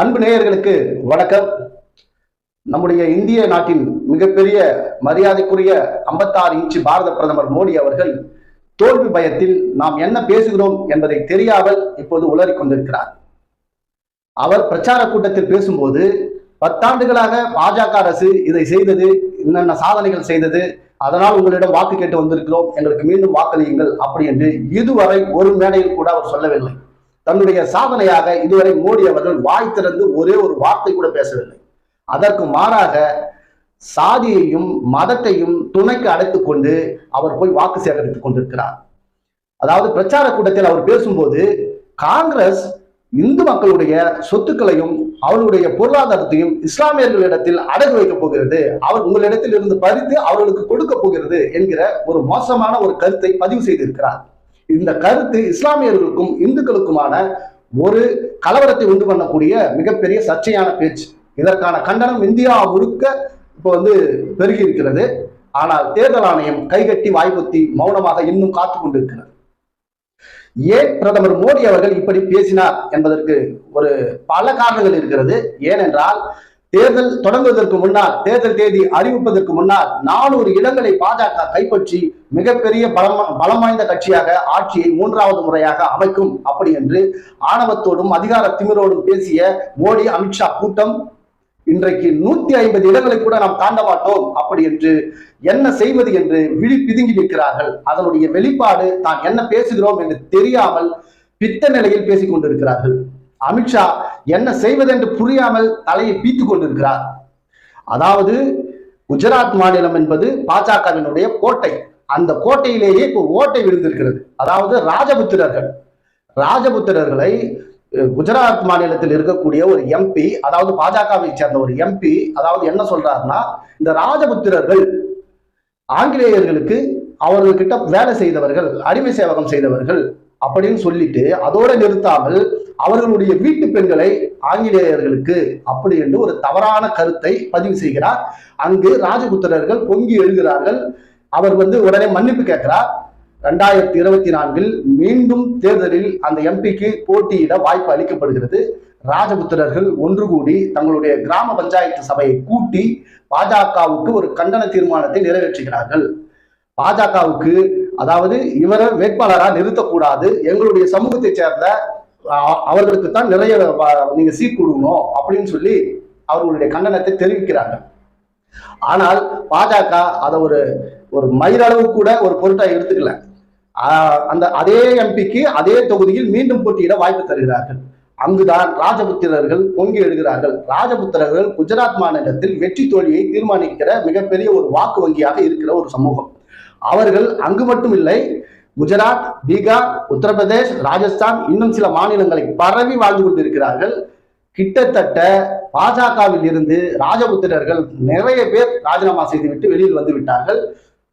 அன்பு நேயர்களுக்கு வணக்கம். நம்முடைய இந்திய நாட்டின் மிகப்பெரிய மரியாதைக்குரிய 56 இன்ச்சு பாரத பிரதமர் மோடி அவர்கள் தோல்வி பயத்தில் நாம் என்ன பேசுகிறோம் என்பதை தெரியாமல் இப்போது உளறி கொண்டிருக்கிறார். அவர் பிரச்சார கூட்டத்தில் பேசும்போது பத்தாண்டுகளாக பாஜக அரசு இதை செய்தது என்னென்ன சாதனைகள் செய்தது அதனால் உங்களிடம் வாக்கு கேட்டு வந்திருக்கிறோம் எங்களுக்கு மீண்டும் வாக்களியுங்கள் அப்படி என்று இதுவரை ஒரு மேடையில் கூட அவர் சொல்லவில்லை. தன்னுடைய சாதனையாக இதுவரை மோடி அவர்கள் வாய் திறந்து ஒரே ஒரு வார்த்தை கூட பேசவில்லை. அதற்கு மாறாக சாதியையும் மதத்தையும் துணைக்கு அடைத்துக் கொண்டு அவர் போய் வாக்கு சேகரித்துக் கொண்டிருக்கிறார். அதாவது பிரச்சார கூட்டத்தில் அவர் பேசும்போது காங்கிரஸ் இந்து மக்களுடைய சொத்துக்களையும் அவர்களுடைய பொருளாதாரத்தையும் இஸ்லாமியர்களிடத்தில் அடகு வைக்கப் போகிறது. அவர் உங்களிடத்தில் இருந்து பறித்து அவர்களுக்கு கொடுக்க போகிறது என்கிற ஒரு மோசமான ஒரு கருத்தை பதிவு செய்திருக்கிறார். இந்த கருத்து இஸ்லாமியர்களுக்கும் இந்துக்களுக்குமான ஒரு கலவரத்தை உண்டு பண்ணக்கூடிய மிகப்பெரிய சர்ச்சையான பேச்சு. இதற்கான கண்டனம் இந்தியா முழுக்க இப்போ வந்து பெருகி இருக்கிறது. ஆனால் தேர்தல் ஆணையம் கைகட்டி வாய்ப்புத்தி மௌனமாக இன்னும் காத்து கொண்டிருக்கிறது. ஏன் பிரதமர் மோடி அவர்கள் இப்படி பேசினார் என்பதற்கு ஒரு பல காரணங்கள் இருக்கிறது. ஏனென்றால் தேர்தல் தொடங்குவதற்கு முன்னால் தேர்தல் தேதி அறிவிப்பதற்கு முன்னால் நானூறு இடங்களை பாஜக கைப்பற்றி மிகப்பெரிய பலம் பலம் வாய்ந்த கட்சியாக ஆட்சியை மூன்றாவது முறையாக அமைக்கும். அப்படி என்று ஆணவத்தோடும் அதிகார திமிரோடும் பேசிய மோடி அமித்ஷா கூட்டம் இன்றைக்கு நூத்தி ஐம்பது இடங்களை கூட நாம் தாண்ட மாட்டோம். அப்படி என்று என்ன செய்வது என்று விழி பிதுங்கி நிற்கிறார்கள். அதனுடைய வெளிப்பாடு தான் என்ன பேசுகிறோம் என்று தெரியாமல் பித்த நிலையில் பேசிக் கொண்டிருக்கிறார்கள். அமித்ஷா என்ன செய்வதென்று புரியாமல் தலையை பீத்து கொண்டிருக்கிறார். அதாவது குஜராத் மாநிலம் என்பது பாஜகவினுடைய கோட்டை. அந்த கோட்டையிலேயே இப்போ ஓட்டை விழுந்திருக்கிறது. அதாவது ராஜபுத்திரர்கள். ராஜபுத்திரர்களை குஜராத் மாநிலத்தில் இருக்கக்கூடிய ஒரு எம்பி அதாவது பாஜகவை சேர்ந்த ஒரு எம்பி அதாவது என்ன சொல்றாருன்னா இந்த ராஜபுத்திரர்கள் ஆங்கிலேயர்களுக்கு அவர்கள்கிட்ட வேலை செய்தவர்கள் அடிமை சேவகம் செய்தவர்கள் அப்படின்னு சொல்லிட்டு அதோட நிறுத்தாமல் அவர்களுடைய வீட்டு பெண்களை ஆங்கிலேயர்களுக்கு அப்படி என்று ஒரு தவறான கருத்தை பதிவு செய்கிறார். அங்கு ராஜபுத்திரர்கள் பொங்கி எழுகிறார்கள். அவர் வந்து உடனே மன்னிப்பு கேட்கிறார். ரெண்டாயிரத்தி இருபத்தி நான்கில் மீண்டும் தேர்தலில் அந்த எம்பிக்கு போட்டியிட வாய்ப்பு அளிக்கப்படுகிறது. ராஜபுத்திரர்கள் ஒன்று கூடி தங்களுடைய கிராம பஞ்சாயத்து சபையை கூட்டி பாஜகவுக்கு ஒரு கண்டன தீர்மானத்தை நிறைவேற்றுகிறார்கள். பாஜகவுக்கு அதாவது இவரை வேட்பாளராக நிறுத்தக்கூடாது. எங்களுடைய சமூகத்தைச் சேர்ந்த அவர்களுக்கு தான் நிறைய நீங்க சீட் கொடுக்கணும் அப்படின்னு சொல்லி அவர்களுடைய கண்டனத்தை தெரிவிக்கிறாங்க ஆனால் பாஜக அதை ஒரு ஒரு மயிரளவு கூட ஒரு பொருட்டா எடுத்துக்கல. அந்த அதே எம்பிக்கு அதே தொகுதியில் மீண்டும் போட்டியிட வாய்ப்பு தருகிறார்கள். அங்குதான் ராஜபுத்திரர்கள் பொங்கி எழுகிறார்கள். ராஜபுத்திரர்கள் குஜராத் மாநிலத்தில் வெற்றி தோல்வியை தீர்மானிக்கிற மிகப்பெரிய ஒரு வாக்கு வங்கியாக இருக்கிற ஒரு சமூகம். அவர்கள் அங்கு மட்டும் இல்லை குஜராத் பீகார் உத்தரப்பிரதேஷ் ராஜஸ்தான் இன்னும் சில மாநிலங்களை பரவி வாழ்ந்து கொண்டிருக்கிறார்கள். கிட்டத்தட்ட பாஜகவில் இருந்து ராஜபுத்திரர்கள் நிறைய பேர் ராஜினாமா செய்துவிட்டு வெளியில் வந்து விட்டார்கள்.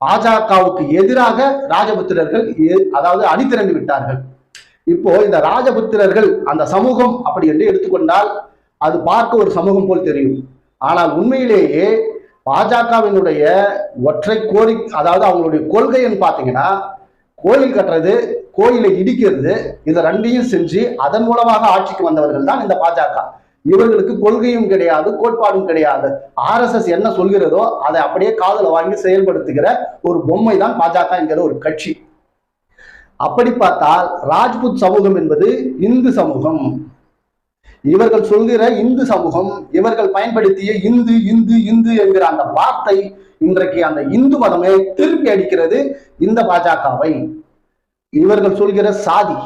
பாஜகவுக்கு எதிராக ராஜபுத்திரர்கள் அதாவது அணிதிரண்டு விட்டார்கள். இப்போ இந்த ராஜபுத்திரர்கள் அந்த சமூகம் அப்படி என்று எடுத்துக்கொண்டால் அது பார்க்க ஒரு சமூகம் போல் தெரியும். ஆனால் உண்மையிலேயே பாஜகவினுடைய ஒற்றை கோரி அதாவது அவங்களுடைய கொள்கைன்னு பார்த்தீங்கன்னா கோயில் கட்டுறது கோயிலை இடிக்கிறது இதை ரெண்டையும் செஞ்சு அதன் மூலமாக ஆட்சிக்கு வந்தவர்கள் தான் இந்த பாஜக. இவர்களுக்கு கொள்கையும் கிடையாது கோட்பாடும் கிடையாது. ஆர்எஸ்எஸ் என்ன சொல்கிறதோ அதை அப்படியே காதுல வாங்கி செயல்படுத்துகிற ஒரு பொம்மை தான் பாஜக என்கிற ஒரு கட்சி. அப்படி பார்த்தால் ராஜ்புத் சமூகம் என்பது இந்து சமூகம். இவர்கள் சொல்கிற இந்து சமூகம் இவர்கள் பயன்படுத்திய இந்து இந்து இந்து என்கிற அந்த வார்த்தை இன்றைக்கு அந்த இந்து மதமே திருப்பி அடிக்கிறது இந்த பாஜகவை. இவர்கள் சொல்கிற சாதி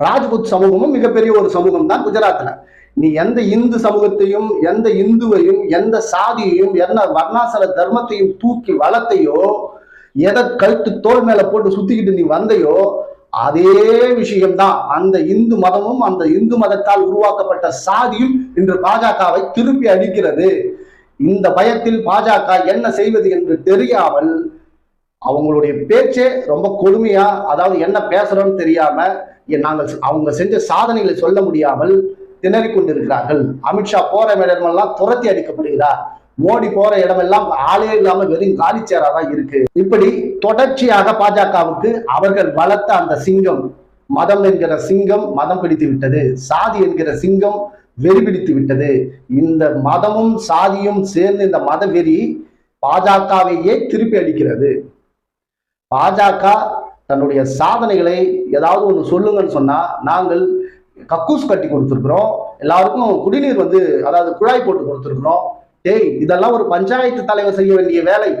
ராஜ்புத் சமூகமும் மிகப்பெரிய ஒரு சமூகம் தான் குஜராத்ல. நீ எந்த இந்து சமூகத்தையும் எந்த இந்துவையும் எந்த சாதியையும் எந்த வர்ணாசல தர்மத்தையும் தூக்கி வளர்த்தையோ எதை கழுத்து தோல் மேல போட்டு சுத்திக்கிட்டு நீ வந்தையோ அதே விஷயம்தான். அந்த இந்து மதமும் அந்த இந்து மதத்தால் உருவாக்கப்பட்ட சாதியும் இன்று பாஜகவை திருப்பி அடிக்கிறது. இந்த பயத்தில் பாஜக என்ன செய்வது என்று தெரியாமல் அவங்களுடைய பேச்சே ரொம்ப கொடுமையா அதாவது என்ன பேசுறோம்னு தெரியாம நாங்கள் அவங்க செஞ்ச சாதனைகளை சொல்ல முடியாமல் திணறி கொண்டிருக்கிறார்கள். அமித்ஷா போற இடமெல்லாம் துரத்தி அடிக்கப்படுகிறார். மோடி போற இடமெல்லாம் ஆளே இல்லாம வெறும் காலி தான் இருக்கு. இப்படி தொடர்ச்சியாக பாஜகவுக்கு அவர்கள் வளர்த்த அந்த சிங்கம் மதம் என்கிற சிங்கம் மதம் பிடித்து விட்டது. சாதி என்கிற சிங்கம் வெறிபிடித்து விட்டது. இந்த மதமும் சாதியும் சேர்ந்து இந்த மத வெறி பாஜகவையே திருப்பி அளிக்கிறது பாஜக தன்னுடைய சாதனைகளை ஏதாவது ஒன்று சொல்லுங்கன்னு சொன்னா நாங்கள் கக்கூஸ் கட்டி கொடுத்துருக்குறோம். எல்லாருக்கும் குடிநீர் வந்து அதாவது குழாய் போட்டு கொடுத்துருக்குறோம். டேய் இதெல்லாம் ஒரு பஞ்சாயத்து தலைவர் செய்ய வேண்டிய வேலை.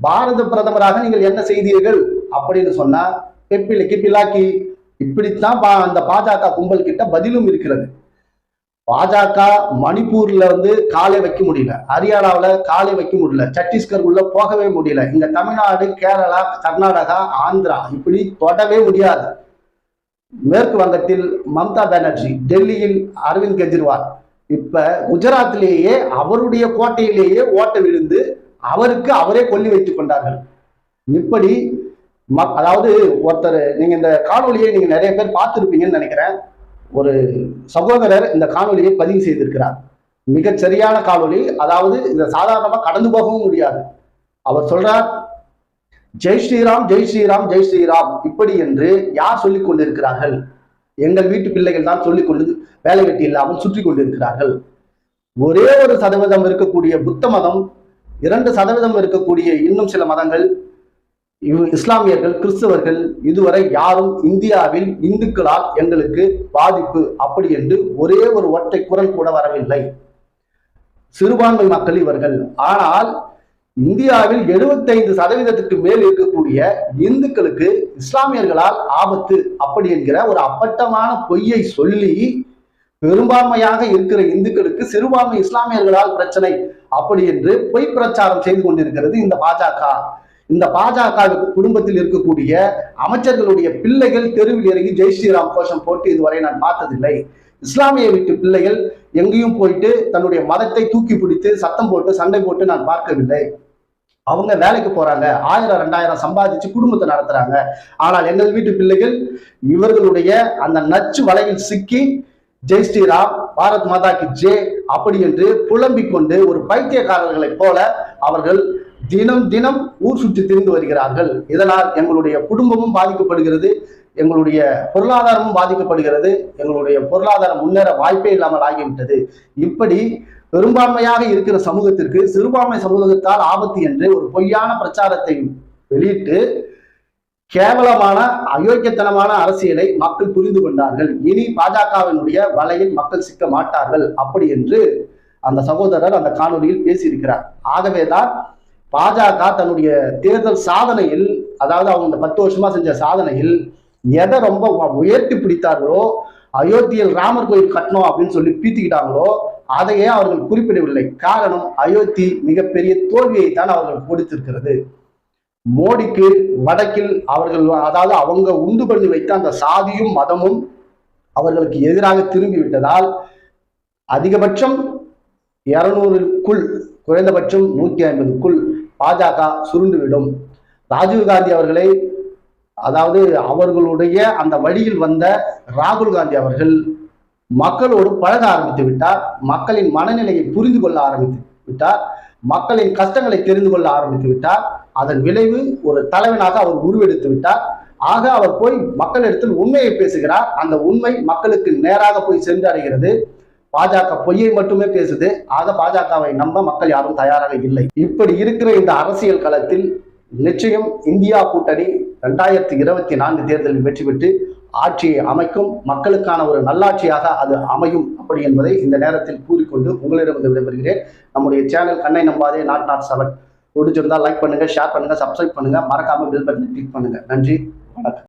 பாரத பிரதமராக நீங்கள் என்ன செய்தீர்கள்? அப்படின்னு சொன்னா பெப்பிலக்கி கிப்பிலாக்கி இப்படித்தான் பா- அந்த பாஜக கும்பல் கிட்ட பதிலும் இருக்கிறது. பாஜக மணிப்பூர்ல வந்து காலை வைக்க முடியல. ஹரியானாவில் காலை வைக்க முடியல. சத்தீஸ்கர் உள்ள போகவே முடியல. இங்க தமிழ்நாடு கேரளா கர்நாடகா ஆந்திரா இப்படி தொடவே முடியாது. மேற்கு வங்கத்தில் மம்தா பானர்ஜி டெல்லியில் அரவிந்த் கெஜ்ரிவால். இப்ப குஜராத்திலேயே அவருடைய கோட்டையிலேயே ஓட்ட விழுந்து அவருக்கு அவரே கொல்லி வைத்துக் கொண்டார்கள். இப்படி அதாவது ஒருத்தர் நீங்க இந்த காணொலியை நீங்க நிறைய பேர் பார்த்துருப்பீங்கன்னு நினைக்கிறேன். ஒரு சகோதரர் இந்த காணொலியை பதிவு செய்திருக்கிறார். மிகச் சரியான காணொலி அதாவது இந்த சாதாரணமாக கடந்து போகவும் முடியாது. அவர் சொல்றார் ஜெய் ஸ்ரீராம் ஜெய் ஸ்ரீராம் ஜெய் ஸ்ரீராம். இப்படி என்று யார் சொல்லிக் கொண்டிருக்கிறார்கள்? எங்கள் வீட்டு பிள்ளைகள் தான் சொல்லிக் கொண்டு வேலை வெட்டி இல்லாமல் சுற்றி கொண்டிருக்கிறார்கள். ஒரே ஒரு சதவீதம் இருக்கக்கூடிய புத்த மதம் இரண்டு சதவீதம் இருக்கக்கூடிய இன்னும் சில மதங்கள் இஸ்லாமியர்கள் கிறிஸ்தவர்கள் இதுவரை யாரும் இந்தியாவில் இந்துக்களால் எங்களுக்கு பாதிப்பு அப்படி என்று ஒரே ஒரு ஒற்றை குரல் கூட வரவில்லை. சிறுபான்மை மக்கள் இவர்கள். ஆனால் இந்தியாவில் 75% சதவீதத்துக்கு மேல் இருக்கக்கூடிய இந்துக்களுக்கு இஸ்லாமியர்களால் ஆபத்து அப்படி என்கிற ஒரு அப்பட்டமான பொய்யை சொல்லி பெரும்பான்மையாக இருக்கிற இந்துக்களுக்கு சிறுபான்மை இஸ்லாமியர்களால் பிரச்சனை அப்படி என்று பொய் பிரச்சாரம் செய்து கொண்டிருக்கிறது இந்த பாஜக. இந்த பாஜக குடும்பத்தில் இருக்கக்கூடிய அமைச்சர்களுடைய பிள்ளைகள் தெருவில் இறங்கி ஜெய் ஸ்ரீராம் கோஷம் போட்டு இதுவரை நான் பார்த்ததில்லை. இஸ்லாமிய வீட்டு பிள்ளைகள் எங்கேயும் போயிட்டு தன்னுடைய மதத்தை தூக்கி பிடித்து சத்தம் போட்டு சண்டை போட்டு நான் பார்க்கவில்லை. அவங்க வேலைக்கு போறாங்க. ஆயிரம் ரெண்டாயிரம் சம்பாதிச்சு குடும்பத்தை நடத்துறாங்க. ஆனால் எங்கள் வீட்டு பிள்ளைகள் இவர்களுடைய அந்த நச்சு வலையில் சிக்கி ஜெய் ஸ்ரீராம் பாரத் மாதா கி ஜே அப்படி என்று புலம்பிக் கொண்டு ஒரு பைத்தியக்காரர்களைப் போல அவர்கள் தினம் தினம் ஊர் சுற்றி திரிந்து வருகிறார்கள். இதனால் எங்களுடைய குடும்பமும் பாதிக்கப்படுகிறது எங்களுடைய பொருளாதாரமும் பாதிக்கப்படுகிறது எங்களுடைய பொருளாதாரம் முன்னேற வாய்ப்பே இல்லாமல் ஆகிவிட்டது. இப்படி பெரும்பான்மையாக இருக்கிற சமூகத்திற்கு சிறுபான்மை சமூகத்தால் ஆபத்து என்று ஒரு பொய்யான பிரச்சாரத்தை வெளியிட்டு கேவலமான அயோக்கியத்தனமான அரசியலை மக்கள் புரிந்து கொண்டார்கள். இனி பாஜகவினுடைய வலையில் மக்கள் சிக்க மாட்டார்கள். அப்படி என்று அந்த சகோதரர் அந்த காணொலியில் பேசியிருக்கிறார். ஆகவேதான் பாஜக தன்னுடைய தேர்தல் சாதனையில் அதாவது அவங்க இந்த பத்து வருஷமா செஞ்ச சாதனையில் எதை ரொம்ப உயர்த்தி பிடித்தார்களோ அயோத்தியில் ராமர் கோயில் கட்டணும் அப்படின்னு சொல்லி பீத்திக்கிட்டாங்களோ அதையே அவர்கள் குறிப்பிடவில்லை. காரணம் அயோத்தி மிகப்பெரிய தோல்வியை தான் அவர்கள் கொடுத்திருக்கிறது. மோடிக்கு வடக்கில் அவர்கள் அதாவது அவங்க உண்டு பண்ணி வைத்த அந்த சாதியும் மதமும் அவர்களுக்கு எதிராக திரும்பி விட்டதால் அதிகபட்சம் இருநூறுக்குள் குறைந்தபட்சம் நூத்தி ஐம்பதுக்குள் பாஜக சுருண்டுவிடும். ராஜீவ் காந்தி அவர்களை அதாவது அவர்களுடைய அந்த வழியில் வந்த ராகுல் காந்தி அவர்கள் மக்களோடு பழக ஆரம்பித்து விட்டார். மக்களின் மனநிலையை புரிந்து கொள்ள ஆரம்பித்து விட்டார். மக்களின் கஷ்டங்களை தெரிந்து கொள்ள ஆரம்பித்து விட்டார். அதன் விளைவு ஒரு தலைவனாக அவர் உருவெடுத்து விட்டார். ஆக அவர் போய் மக்களிடத்தில் உண்மையை பேசுகிறார். அந்த உண்மை மக்களுக்கு நேராக போய் சென்றடைகிறது பாஜக பொய்யை மட்டுமே பேசுது. ஆக பாஜகவை நம்ப மக்கள் யாரும் தயாராக இல்லை. இப்படி இருக்கிற இந்த அரசியல் களத்தில் நிச்சயம் இந்தியா கூட்டணி ரெண்டாயிரத்தி இருபத்தி நான்கு தேர்தலில் வெற்றி பெற்று ஆட்சியை அமைக்கும் மக்களுக்கான ஒரு நல்லாட்சியாக அது அமையும் அப்படி என்பதை இந்த நேரத்தில் கூறிக்கொண்டு உங்களிடம் விடைபெறுகிறேன். நம்முடைய சேனல் கண்ணை நம்பாதே நாட் நாட் செவன் பிடிச்சிருந்தா லைக் பண்ணுங்க ஷேர் பண்ணுங்க சப்ஸ்கிரைப் பண்ணுங்க. மறக்காம பில் பட்டனை கிளிக் பண்ணுங்க. நன்றி வணக்கம்.